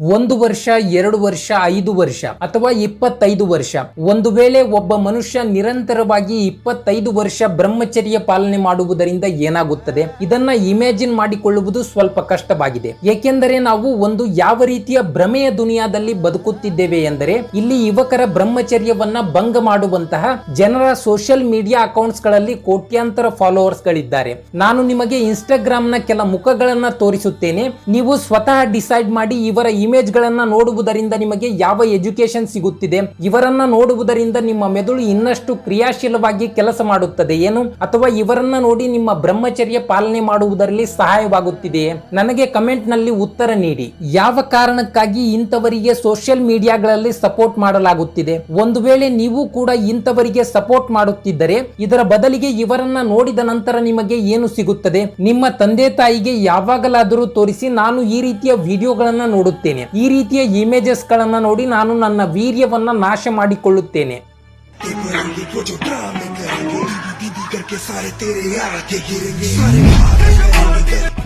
ಒಂದು ವರ್ಷ, ಎರಡು ವರ್ಷ, ಐದು ವರ್ಷ ಅಥವಾ ಇಪ್ಪತ್ತೈದು ವರ್ಷ. ಒಂದು ವೇಳೆ ಒಬ್ಬ ಮನುಷ್ಯ ನಿರಂತರವಾಗಿ ಇಪ್ಪತ್ತೈದು ವರ್ಷ ಬ್ರಹ್ಮಚರ್ಯ ಪಾಲನೆ ಮಾಡುವುದರಿಂದ ಏನಾಗುತ್ತದೆ? ಇದನ್ನ ಇಮ್ಯಾಜಿನ್ ಮಾಡಿಕೊಳ್ಳುವುದು ಸ್ವಲ್ಪ ಕಷ್ಟವಾಗಿದೆ. ಏಕೆಂದರೆ ನಾವು ಒಂದು ಯಾವ ರೀತಿಯ ಭ್ರಮೆಯ ದುನಿಯಾದಲ್ಲಿ ಬದುಕುತ್ತಿದ್ದೇವೆ ಎಂದರೆ, ಇಲ್ಲಿ ಯುವಕರ ಬ್ರಹ್ಮಚರ್ಯವನ್ನ ಭಂಗ ಮಾಡುವಂತಹ ಜನರ ಸೋಷಿಯಲ್ ಮೀಡಿಯಾ ಅಕೌಂಟ್ಸ್ಗಳಲ್ಲಿ ಕೋಟ್ಯಾಂತರ ಫಾಲೋವರ್ಸ್ ಗಳಿದ್ದಾರೆ ನಾನು ನಿಮಗೆ ಇನ್ಸ್ಟಾಗ್ರಾಮ್ನ ಕೆಲ ಮುಖಗಳನ್ನ ತೋರಿಸುತ್ತೇನೆ. ನೀವು ಸ್ವತಃ ಡಿಸೈಡ್ ಮಾಡಿ ಇವರ ಇಮೇಜ್ ಗಳನ್ನ ನೋಡುವುದರಿಂದ ನಿಮಗೆ ಯಾವ ಎಜುಕೇಶನ್ ಸಿಗುತ್ತಿದೆ? ಇವರನ್ನ ನೋಡುವುದರಿಂದ ನಿಮ್ಮ ಮೆದುಳು ಇನ್ನಷ್ಟು ಕ್ರಿಯಾಶೀಲವಾಗಿ ಕೆಲಸ ಮಾಡುತ್ತದೆ ಏನು? ಅಥವಾ ಇವರನ್ನ ನೋಡಿ ನಿಮ್ಮ ಬ್ರಹ್ಮಚರ್ಯ ಪಾಲನೆ ಮಾಡುವುದರಲ್ಲಿ ಸಹಾಯವಾಗುತ್ತಿದೆಯೇ? ನನಗೆ ಕಮೆಂಟ್ನಲ್ಲಿ ಉತ್ತರ ನೀಡಿ. ಯಾವ ಕಾರಣಕ್ಕಾಗಿ ಇಂಥವರಿಗೆ ಸೋಷಿಯಲ್ ಮೀಡಿಯಾಗಳಲ್ಲಿ ಸಪೋರ್ಟ್ ಮಾಡಲಾಗುತ್ತಿದೆ? ಒಂದು ವೇಳೆ ನೀವು ಕೂಡ ಇಂಥವರಿಗೆ ಸಪೋರ್ಟ್ ಮಾಡುತ್ತಿದ್ದರೆ, ಇದರ ಬದಲಿಗೆ ಇವರನ್ನ ನೋಡಿದ ನಂತರ ನಿಮಗೆ ಏನು ಸಿಗುತ್ತದೆ? ನಿಮ್ಮ ತಂದೆ ತಾಯಿಗೆ ಯಾವಾಗಲಾದರೂ ತೋರಿಸಿ ನಾನು ಈ ರೀತಿಯ ವಿಡಿಯೋಗಳನ್ನು ನೋಡುತ್ತೇನೆ. ಈ ರೀತಿಯ ಇಮೇಜಸ್ ಗಳನ್ನ ನೋಡಿ ನಾನು ನನ್ನ ವೀರ್ಯವನ್ನ ನಾಶ ಮಾಡಿಕೊಳ್ಳುತ್ತೇನೆ.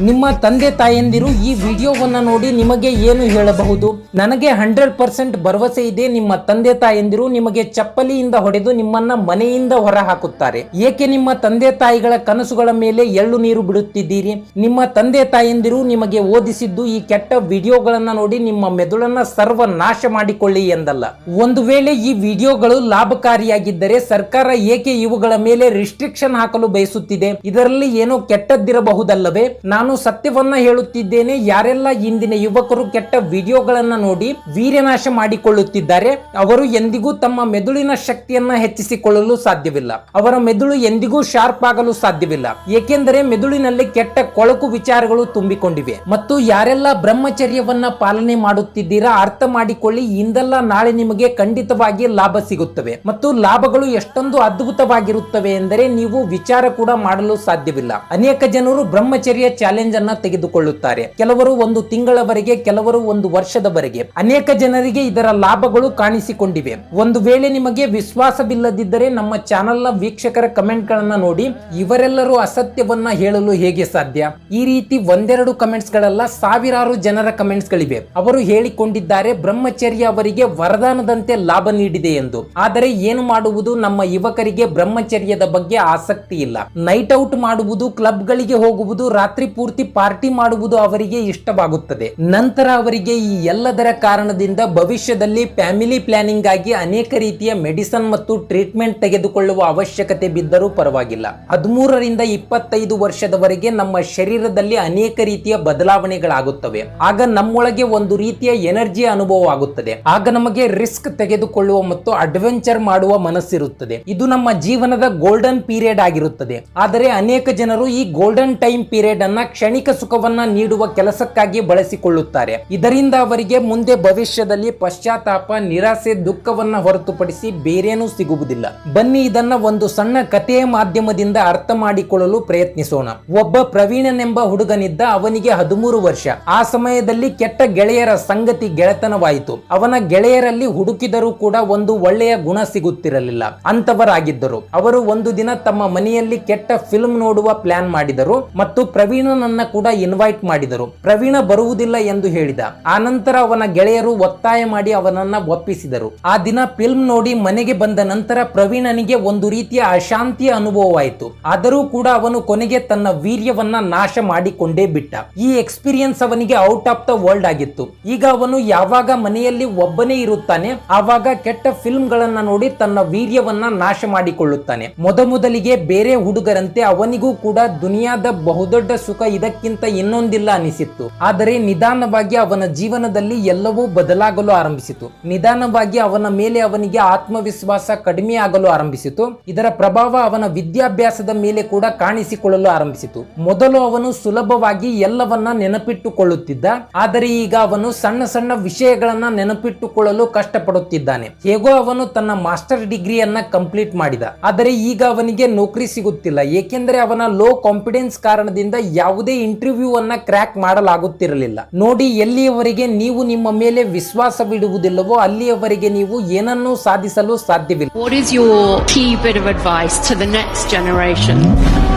ನಿಮ್ಮ ತಂದೆ ತಾಯಂದಿರು ಈ ವಿಡಿಯೋವನ್ನ ನೋಡಿ ನಿಮಗೆ ಏನು ಹೇಳಬಹುದು? ನನಗೆ ಹಂಡ್ರೆಡ್ ಪರ್ಸೆಂಟ್ ಭರವಸೆ ಇದೆ. ನಿಮ್ಮ ತಂದೆ ತಾಯಂದಿರು ನಿಮಗೆ ಚಪ್ಪಲಿಯಿಂದ ಹೊಡೆದು ನಿಮ್ಮನ್ನ ಮನೆಯಿಂದ ಹೊರ ಹಾಕುತ್ತಾರೆ ಏಕೆ ನಿಮ್ಮ ತಂದೆ ತಾಯಿಗಳ ಕನಸುಗಳ ಮೇಲೆ ಎಳ್ಳು ನೀರು ಬಿಡುತ್ತಿದ್ದೀರಿ? ನಿಮ್ಮ ತಂದೆ ತಾಯಂದಿರು ನಿಮಗೆ ಓದಿಸಿದ್ದು ಈ ಕೆಟ್ಟ ವಿಡಿಯೋಗಳನ್ನ ನೋಡಿ ನಿಮ್ಮ ಮೆದುಳನ್ನ ಸರ್ವ ನಾಶ ಮಾಡಿಕೊಳ್ಳಿ ಎಂದಲ್ಲ. ಒಂದು ವೇಳೆ ಈ ವಿಡಿಯೋಗಳು ಲಾಭಕಾರಿಯಾಗಿದ್ದರೆ ಸರ್ಕಾರ ಏಕೆ ಇವುಗಳ ಮೇಲೆ ರಿಸ್ಟ್ರಿಕ್ಷನ್ ಹಾಕಲು ಬಯಸುತ್ತಿದೆ. ಇದರಲ್ಲಿ ಏನೋ ಕೆಟ್ಟದ್ದಿರಬಹುದಲ್ಲವೇ? ನಾನು ಸತ್ಯವನ್ನ ಹೇಳುತ್ತಿದ್ದೇನೆ. ಯಾರೆಲ್ಲ ಇಂದಿನ ಯುವಕರು ಕೆಟ್ಟ ವಿಡಿಯೋಗಳನ್ನ ನೋಡಿ ವೀರ್ಯನಾಶ ಮಾಡಿಕೊಳ್ಳುತ್ತಿದ್ದಾರೆ, ಅವರು ಎಂದಿಗೂ ತಮ್ಮ ಮೆದುಳಿನ ಶಕ್ತಿಯನ್ನ ಹೆಚ್ಚಿಸಿಕೊಳ್ಳಲು ಸಾಧ್ಯವಿಲ್ಲ. ಅವರ ಮೆದುಳು ಎಂದಿಗೂ ಶಾರ್ಪ್ ಆಗಲು ಸಾಧ್ಯವಿಲ್ಲ. ಏಕೆಂದರೆ ಮೆದುಳಿನಲ್ಲಿ ಕೆಟ್ಟ ಕೊಳಕು ವಿಚಾರಗಳು ತುಂಬಿಕೊಂಡಿವೆ. ಮತ್ತು ಯಾರೆಲ್ಲ ಬ್ರಹ್ಮಚರ್ಯವನ್ನ ಪಾಲನೆ ಮಾಡುತ್ತಿದ್ದೀರಾ, ಅರ್ಥ ಮಾಡಿಕೊಳ್ಳಿ. ಇಂದಲ್ಲ ನಾಳೆ ನಿಮಗೆ ಖಂಡಿತವಾಗಿ ಲಾಭ ಸಿಗುತ್ತವೆ. ಮತ್ತು ಲಾಭಗಳು ಎಷ್ಟೊಂದು ಅದ್ಭುತವಾಗಿರುತ್ತವೆ ಎಂದರೆ ನೀವು ವಿಚಾರ ಕೂಡ ಮಾಡಲು ಸಾಧ್ಯವಿಲ್ಲ. ಅನೇಕ ಜನರು ಬ್ರಹ್ಮಚರ್ಯ ಚಾಲೆಂಜ್ ಅನ್ನ ತೆಗೆದುಕೊಳ್ಳುತ್ತಾರೆ. ಕೆಲವರು ಒಂದು ತಿಂಗಳವರೆಗೆ, ಕೆಲವರು ಒಂದು ವರ್ಷದವರೆಗೆ. ಅನೇಕ ಜನರಿಗೆ ಇದರ ಲಾಭಗಳು ಕಾಣಿಸಿಕೊಂಡಿವೆ. ಒಂದು ವೇಳೆ ನಿಮಗೆ ವಿಶ್ವಾಸವಿಲ್ಲದಿದ್ದರೆ ನಮ್ಮ ಚಾನೆಲ್ನ ವೀಕ್ಷಕರ ಕಮೆಂಟ್ ಗಳನ್ನ ನೋಡಿ, ಇವರೆಲ್ಲರೂ ಅಸತ್ಯವನ್ನ ಹೇಳಲು ಹೇಗೆ ಸಾಧ್ಯ? ಈ ರೀತಿ ಒಂದೆರಡು ಕಮೆಂಟ್ಸ್ ಗಳೆಲ್ಲ, ಸಾವಿರಾರು ಜನರ ಕಮೆಂಟ್ಸ್ ಗಳಿವೆ. ಅವರು ಹೇಳಿಕೊಂಡಿದ್ದಾರೆ, ಬ್ರಹ್ಮಚರ್ಯ ಅವರಿಗೆ ವರದಾನದಂತೆ ಲಾಭ ನೀಡಿದೆ ಎಂದು. ಆದರೆ ಏನು ಮಾಡುವುದು ನಮ್ಮ ಯುವಕರಿಗೆ ಬ್ರಹ್ಮಚರ್ಯದ ಬಗ್ಗೆ ಆಸಕ್ತಿ ಇಲ್ಲ. ನೈಟ್ ಔಟ್ ಮಾಡುವುದು ಕ್ಲಬ್ ಗಳಿಗೆ ಹೋಗುವುದು, ರಾತ್ರಿ ಪೂರ್ತಿ ಪಾರ್ಟಿ ಮಾಡುವುದು ಅವರಿಗೆ ಇಷ್ಟವಾಗುತ್ತದೆ. ನಂತರ ಅವರಿಗೆ ಈ ಎಲ್ಲದರ ಕಾರಣದಿಂದ ಭವಿಷ್ಯದಲ್ಲಿ ಫ್ಯಾಮಿಲಿ ಪ್ಲಾನಿಂಗ್ ಆಗಿ ಅನೇಕ ರೀತಿಯ ಮೆಡಿಸನ್ ಮತ್ತು ಟ್ರೀಟ್ಮೆಂಟ್ ತೆಗೆದುಕೊಳ್ಳುವ ಅವಶ್ಯಕತೆ ಬಿದ್ದರೂ ಪರವಾಗಿಲ್ಲ. ಹದಿಮೂರರಿಂದ ಇಪ್ಪತ್ತೈದು ವರ್ಷದವರೆಗೆ ನಮ್ಮ ಶರೀರದಲ್ಲಿ ಅನೇಕ ರೀತಿಯ ಬದಲಾವಣೆಗಳಾಗುತ್ತವೆ. ಆಗ ನಮ್ಮೊಳಗೆ ಒಂದು ರೀತಿಯ ಎನರ್ಜಿ ಅನುಭವ ಆಗುತ್ತದೆ. ಆಗ ನಮಗೆ ರಿಸ್ಕ್ ತೆಗೆದುಕೊಳ್ಳುವ ಮತ್ತು ಅಡ್ವೆಂಚರ್ ಮಾಡುವ ಮನಸ್ಸಿರುತ್ತದೆ. ಇದು ನಮ್ಮ ಜೀವನದ ಗೋಲ್ಡನ್ ಪೀರಿಯಡ್ ಆಗಿರುತ್ತದೆ. ಆದರೆ ಅನೇಕ ಜನರು ಈ ಗೋಲ್ಡನ್ ಟೈಮ್ ಪೀರಿಯಡ್ ಅನ್ನ ಕ್ಷಣಿಕ ಸುಖವನ್ನ ನೀಡುವ ಕೆಲಸಕ್ಕಾಗಿ ಬಳಸಿಕೊಳ್ಳುತ್ತಾರೆ. ಇದರಿಂದ ಅವರಿಗೆ ಮುಂದೆ ಭವಿಷ್ಯದಲ್ಲಿ ಪಶ್ಚಾತ್ತಾಪ, ನಿರಾಸೆ, ದುಃಖವನ್ನ ಹೊರತುಪಡಿಸಿ ಬೇರೇನೂ ಸಿಗುವುದಿಲ್ಲ. ಬನ್ನಿ ಇದನ್ನ ಒಂದು ಸಣ್ಣ ಕಥೆಯ ಮಾಧ್ಯಮದಿಂದ ಅರ್ಥ ಮಾಡಿಕೊಳ್ಳಲು ಪ್ರಯತ್ನಿಸೋಣ. ಒಬ್ಬ ಪ್ರವೀಣನೆಂಬ ಹುಡುಗನಿದ್ದ ಅವನಿಗೆ ಹದಿಮೂರು ವರ್ಷ. ಆ ಸಮಯದಲ್ಲಿ ಕೆಟ್ಟ ಗೆಳೆಯರ ಸಂಗತಿ ಗೆಳೆತನವಾಯಿತು. ಅವನ ಗೆಳೆಯರಲ್ಲಿ ಹುಡುಕಿದರೂ ಕೂಡ ಒಂದು ಒಳ್ಳೆಯ ಗುಣ ಸಿಗುತ್ತಿರಲಿಲ್ಲ. ಅಂತವರಾಗಿದ್ದರು ಅವರು ಒಂದು ದಿನ ಮನೆಯಲ್ಲಿ ಕೆಟ್ಟ ಫಿಲ್ಮ್ ನೋಡುವ ಪ್ಲಾನ್ ಮಾಡಿದರು ಮತ್ತು ಪ್ರವೀಣನನ್ನ ಕೂಡ ಇನ್ವೈಟ್ ಮಾಡಿದರು. ಪ್ರವೀಣ ಬರುವುದಿಲ್ಲ ಎಂದು ಹೇಳಿದ. ಆನಂತರ ಅವನ ಗೆಳೆಯರು ಒತ್ತಾಯ ಮಾಡಿ ಅವನನ್ನ ಒಪ್ಪಿಸಿದರು. ಆ ದಿನ ಫಿಲ್ಮ್ ನೋಡಿ ಮನೆಗೆ ಬಂದ ನಂತರ ಪ್ರವೀಣನಿಗೆ ಒಂದು ರೀತಿಯ ಅಶಾಂತಿಯ ಅನುಭವವಾಯಿತು. ಆದರೂ ಕೂಡ ಅವನು ಕೊನೆಗೆ ತನ್ನ ವೀರ್ಯವನ್ನ ನಾಶ ಮಾಡಿಕೊಂಡೇ ಬಿಟ್ಟ. ಈ ಎಕ್ಸ್ಪೀರಿಯನ್ಸ್ ಅವನಿಗೆ ಔಟ್ ಆಫ್ ದ ವರ್ಲ್ಡ್ ಆಗಿತ್ತು. ಈಗ ಅವನು ಯಾವಾಗ ಮನೆಯಲ್ಲಿ ಒಬ್ಬನೇ ಇರುತ್ತಾನೆ, ಆವಾಗ ಕೆಟ್ಟ ಫಿಲ್ಮ್ ಗಳನ್ನ ನೋಡಿ ತನ್ನ ವೀರ್ಯವನ್ನ ನಾಶ ಮಾಡಿಕೊಳ್ಳುತ್ತಾನೆ. ಮೊದಮೊದಲಿಗೆ ಬೇರೆ ಹುಡುಗರಂತೆ ಅವನಿಗೂ ಕೂಡ ದುನಿಯಾದ ಬಹುದೊಡ್ಡ ಸುಖ ಇದಕ್ಕಿಂತ ಇನ್ನೊಂದಿಲ್ಲ ಅನಿಸಿತ್ತು. ಆದರೆ ನಿಧಾನವಾಗಿ ಅವನ ಜೀವನದಲ್ಲಿ ಎಲ್ಲವೂ ಬದಲಾಗಲು ಆರಂಭಿಸಿತು. ನಿಧಾನವಾಗಿ ಅವನ ಮೇಲೆ ಅವನಿಗೆ ಆತ್ಮವಿಶ್ವಾಸ ಕಡಿಮೆ ಆಗಲು ಆರಂಭಿಸಿತು. ಇದರ ಪ್ರಭಾವ ಅವನ ವಿದ್ಯಾಭ್ಯಾಸದ ಮೇಲೆ ಕೂಡ ಕಾಣಿಸಿಕೊಳ್ಳಲು ಆರಂಭಿಸಿತು. ಮೊದಲು ಅವನು ಸುಲಭವಾಗಿ ಎಲ್ಲವನ್ನ ನೆನಪಿಟ್ಟುಕೊಳ್ಳುತ್ತಿದ್ದ. ಆದರೆ ಈಗ ಅವನು ಸಣ್ಣ ಸಣ್ಣ ವಿಷಯಗಳನ್ನ ನೆನಪಿಟ್ಟುಕೊಳ್ಳಲು ಕಷ್ಟಪಡುತ್ತಿದ್ದಾನೆ. ಹೇಗೋ ಅವನು ತನ್ನ ಮಾಸ್ಟರ್ ಡಿಗ್ರಿಯನ್ನ ಕಂಪ್ಲೀಟ್ ಮಾಡಿದ. ಆದರೆ ಈಗ ಅವನಿಗೆ ನೌಕರಿ ಸಿಗುತ್ತಿಲ್ಲ ಏಕೆಂದರೆ ಅವನ ಲೋ ಕಾನ್ಫಿಡೆನ್ಸ್ ಕಾರಣದಿಂದ ಯಾವುದೇ ಇಂಟರ್ವ್ಯೂ ಅನ್ನ ಕ್ರ್ಯಾಕ್ ಮಾಡಲಾಗುತ್ತಿರಲಿಲ್ಲ ನೋಡಿ ಎಲ್ಲಿಯವರೆಗೆ ನೀವು ನಿಮ್ಮ ಮೇಲೆ ವಿಶ್ವಾಸವಿಡುವುದಿಲ್ಲವೋ ಅಲ್ಲಿಯವರೆಗೆ ನೀವು ಏನನ್ನೂ ಸಾಧಿಸಲು ಸಾಧ್ಯವಿಲ್ಲ What is your key bit of advice to the next generation?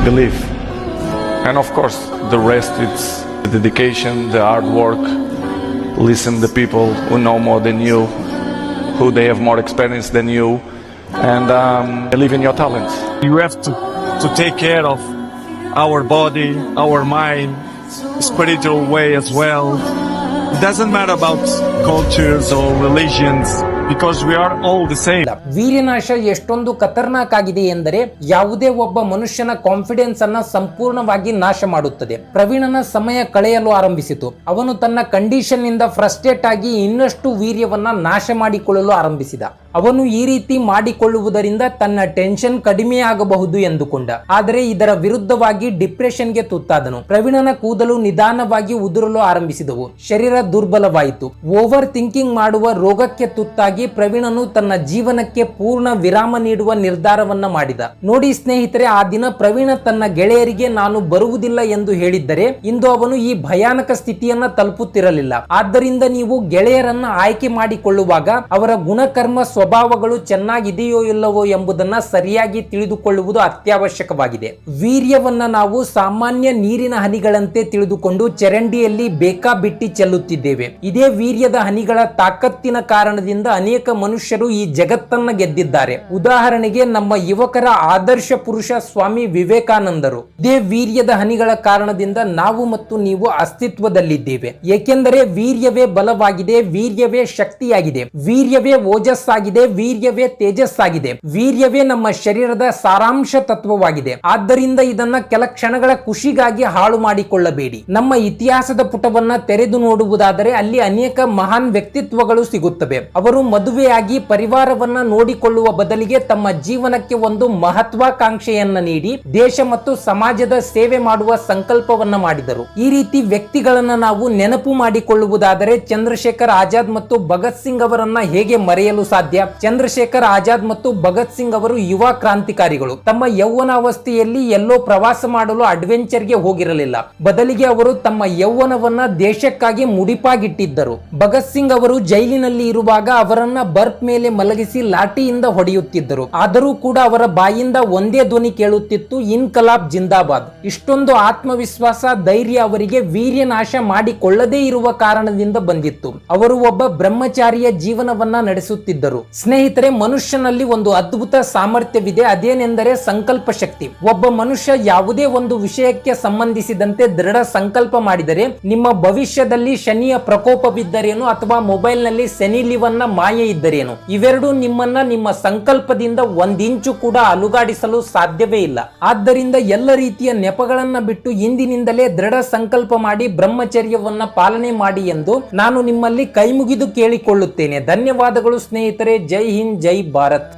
belief. And of course, the rest it's the dedication, the hard work, listen to people who know more than you, who they have more experience than you, and um, believe in your talents. You have to, to take care of our body, our mind, spiritual way as well. It doesn't matter about cultures or religions because we are all the same. ವೀರ್ಯನಾಶ ಎಷ್ಟೊಂದು ಖತರ್ನಾಕ್ ಆಗಿದೆ ಎಂದರೆ ಯಾವುದೇ ಒಬ್ಬ ಮನುಷ್ಯನ confidence ಅನ್ನ ಸಂಪೂರ್ಣವಾಗಿ ನಾಶ ಮಾಡುತ್ತದೆ ಪ್ರವೀಣನ ಸಮಯ ಕಳೆಯಲು ಆರಂಭಿಸಿತು ಅವನು ತನ್ನ ಕಂಡೀಷನ್ನಿಂದ ಫ್ರಸ್ಟ್ರೇಟ್ ಆಗಿ ಇನ್ನಷ್ಟು ವೀರ್ಯವನ್ನ ನಾಶ ಮಾಡಿಕೊಳ್ಳಲು ಆರಂಭಿಸಿದ ಅವನು ಈ ರೀತಿ ಮಾಡಿಕೊಳ್ಳುವುದರಿಂದ ತನ್ನ ಟೆನ್ಷನ್ ಕಡಿಮೆ ಆಗಬಹುದು ಎಂದುಕೊಂಡ. ಆದರೆ ಇದರ ವಿರುದ್ಧವಾಗಿ ಡಿಪ್ರೆಷನ್ಗೆ ತುತ್ತಾದನು. ಪ್ರವೀಣನ ಕೂದಲು ನಿಧಾನವಾಗಿ ಉದುರಲು ಆರಂಭಿಸಿದವು. ಶರೀರ ದುರ್ಬಲವಾಯಿತು. ಓವರ್ ಥಿಂಕಿಂಗ್ ಮಾಡುವ ರೋಗಕ್ಕೆ ತುತ್ತಾಗಿ ಪ್ರವೀಣನು ತನ್ನ ಜೀವನಕ್ಕೆ ಪೂರ್ಣ ವಿರಾಮ ನೀಡುವ ನಿರ್ಧಾರವನ್ನ ಮಾಡಿದ. ನೋಡಿ ಸ್ನೇಹಿತರೆ, ಆ ದಿನ ಪ್ರವೀಣ ತನ್ನ ಗೆಳೆಯರಿಗೆ, ನಾನು ಬರುವುದಿಲ್ಲ ಎಂದು ಹೇಳಿದ್ದರೆ ಇಂದು ಅವನು ಈ ಭಯಾನಕ ಸ್ಥಿತಿಯನ್ನ ತಲುಪುತ್ತಿರಲಿಲ್ಲ. ಆದ್ದರಿಂದ ನೀವು ಗೆಳೆಯರನ್ನ ಆಯ್ಕೆ ಮಾಡಿಕೊಳ್ಳುವಾಗ ಅವರ ಗುಣಕರ್ಮ ಸ್ವಭಾವಗಳು ಚೆನ್ನಾಗಿದೆಯೋ ಇಲ್ಲವೋ ಎಂಬುದನ್ನ ಸರಿಯಾಗಿ ತಿಳಿದುಕೊಳ್ಳುವುದು ಅತ್ಯವಶ್ಯಕವಾಗಿದೆ. ವೀರ್ಯವನ್ನ ನಾವು ಸಾಮಾನ್ಯ ನೀರಿನ ಹನಿಗಳಂತೆ ತಿಳಿದುಕೊಂಡು ಚರಂಡಿಯಲ್ಲಿ ಬೇಕಾಬಿಟ್ಟಿ ಚೆಲ್ಲುತ್ತಿದ್ದೇವೆ. ಇದೇ ವೀರ್ಯದ ಹನಿಗಳ ತಾಕತ್ತಿನ ಕಾರಣದಿಂದ ಅನೇಕ ಮನುಷ್ಯರು ಈ ಜಗತ್ತನ್ನ ಗೆದ್ದಿದ್ದಾರೆ. ಉದಾಹರಣೆಗೆ ನಮ್ಮ ಯುವಕರ ಆದರ್ಶ ಪುರುಷ ಸ್ವಾಮಿ ವಿವೇಕಾನಂದರು. ಇದೇ ವೀರ್ಯದ ಹನಿಗಳ ಕಾರಣದಿಂದ ನಾವು ಮತ್ತು ನೀವು ಅಸ್ತಿತ್ವದಲ್ಲಿದ್ದೇವೆ. ಏಕೆಂದರೆ ವೀರ್ಯವೇ ಬಲವಾಗಿದೆ, ವೀರ್ಯವೇ ಶಕ್ತಿಯಾಗಿದೆ, ವೀರ್ಯವೇ ಓಜಸ್ಸಾಗಿದೆ. ವೀರ್ಯವೇ ತೇಜಸ್ಸಾಗಿದೆ. ವೀರ್ಯವೇ ನಮ್ಮ ಶರೀರದ ಸಾರಾಂಶ ತತ್ವವಾಗಿದೆ. ಆದ್ದರಿಂದ ಇದನ್ನ ಕೆಲ ಕ್ಷಣಗಳ ಖುಷಿಗಾಗಿ ಹಾಳು ಮಾಡಿಕೊಳ್ಳಬೇಡಿ. ನಮ್ಮ ಇತಿಹಾಸದ ಪುಟವನ್ನ ತೆರೆದು ನೋಡುವುದಾದರೆ ಅಲ್ಲಿ ಅನೇಕ ಮಹಾನ್ ವ್ಯಕ್ತಿತ್ವಗಳು ಸಿಗುತ್ತವೆ. ಅವರು ಮದುವೆಯಾಗಿ ಪರಿವಾರವನ್ನ ನೋಡಿಕೊಳ್ಳುವ ಬದಲಿಗೆ ತಮ್ಮ ಜೀವನಕ್ಕೆ ಒಂದು ಮಹತ್ವಾಕಾಂಕ್ಷೆಯನ್ನ ನೀಡಿ, ದೇಶ ಮತ್ತು ಸಮಾಜದ ಸೇವೆ ಮಾಡುವ ಸಂಕಲ್ಪವನ್ನ ಮಾಡಿದರು. ಈ ರೀತಿ ವ್ಯಕ್ತಿಗಳನ್ನ ನಾವು ನೆನಪು ಮಾಡಿಕೊಳ್ಳುವುದಾದರೆ ಚಂದ್ರಶೇಖರ್ ಆಜಾದ್ ಮತ್ತು ಭಗತ್ ಸಿಂಗ್ ಅವರನ್ನ ಹೇಗೆ ಮರೆಯಲು ಸಾಧ್ಯ? ಚಂದ್ರಶೇಖರ್ ಆಜಾದ್ ಮತ್ತು ಭಗತ್ ಸಿಂಗ್ ಅವರು ಯುವ ಕ್ರಾಂತಿಕಾರಿಗಳು. ತಮ್ಮ ಯೌವನಾವಸ್ಥೆಯಲ್ಲಿ ಎಲ್ಲೋ ಪ್ರವಾಸ ಮಾಡಲು ಅಡ್ವೆಂಚರ್ಗೆ ಹೋಗಿರಲಿಲ್ಲ. ಬದಲಿಗೆ ಅವರು ತಮ್ಮ ಯೌವನವನ್ನ ದೇಶಕ್ಕಾಗಿ ಮುಡಿಪಾಗಿಟ್ಟಿದ್ದರು. ಭಗತ್ ಸಿಂಗ್ ಅವರು ಜೈಲಿನಲ್ಲಿ ಇರುವಾಗ ಅವರನ್ನ ಬರ್ಪ್ ಮೇಲೆ ಮಲಗಿಸಿ ಲಾಠಿಯಿಂದ ಹೊಡೆಯುತ್ತಿದ್ದರು. ಆದರೂ ಕೂಡ ಅವರ ಬಾಯಿಂದ ಒಂದೇ ಧ್ವನಿ ಕೇಳುತ್ತಿತ್ತು ಇನ್ಕಲಾಬ್ ಜಿಂದಾಬಾದ್. ಇಷ್ಟೊಂದು ಆತ್ಮವಿಶ್ವಾಸ, ಧೈರ್ಯ ಅವರಿಗೆ ವೀರ್ಯ ನಾಶ ಮಾಡಿಕೊಳ್ಳದೇ ಇರುವ ಕಾರಣದಿಂದ ಬಂದಿತ್ತು. ಅವರು ಒಬ್ಬ ಬ್ರಹ್ಮಚಾರಿಯ ಜೀವನವನ್ನ ನಡೆಸುತ್ತಿದ್ದರು. ಸ್ನೇಹಿತರೆ, ಮನುಷ್ಯನಲ್ಲಿ ಒಂದು ಅದ್ಭುತ ಸಾಮರ್ಥ್ಯವಿದೆ. ಅದೇನೆಂದರೆ ಸಂಕಲ್ಪ ಶಕ್ತಿ. ಒಬ್ಬ ಮನುಷ್ಯ ಯಾವುದೇ ಒಂದು ವಿಷಯಕ್ಕೆ ಸಂಬಂಧಿಸಿದಂತೆ ದೃಢ ಸಂಕಲ್ಪ ಮಾಡಿದರೆ, ನಿಮ್ಮ ಭವಿಷ್ಯದಲ್ಲಿ ಶನಿಯ ಪ್ರಕೋಪ ಬಿದ್ದರೇನು ಅಥವಾ ಮೊಬೈಲ್ನಲ್ಲಿ ಮಾಯೆ ಇದ್ದರೇನು? ಇವೆರಡು ನಿಮ್ಮನ್ನ ನಿಮ್ಮ ಸಂಕಲ್ಪದಿಂದ ಒಂದಿಂಚು ಕೂಡ ಅಲುಗಾಡಿಸಲು ಸಾಧ್ಯವೇ ಇಲ್ಲ. ಆದ್ದರಿಂದ ಎಲ್ಲ ರೀತಿಯ ನೆಪಗಳನ್ನ ಬಿಟ್ಟು ಇಂದಿನಿಂದಲೇ ದೃಢ ಸಂಕಲ್ಪ ಮಾಡಿ ಬ್ರಹ್ಮಚರ್ಯವನ್ನ ಪಾಲನೆ ಮಾಡಿ ಎಂದು ನಾನು ನಿಮ್ಮಲ್ಲಿ ಕೈಮುಗಿದು ಕೇಳಿಕೊಳ್ಳುತ್ತೇನೆ. ಧನ್ಯವಾದಗಳು ಸ್ನೇಹಿತರೆ. जय हिंद जय भारत।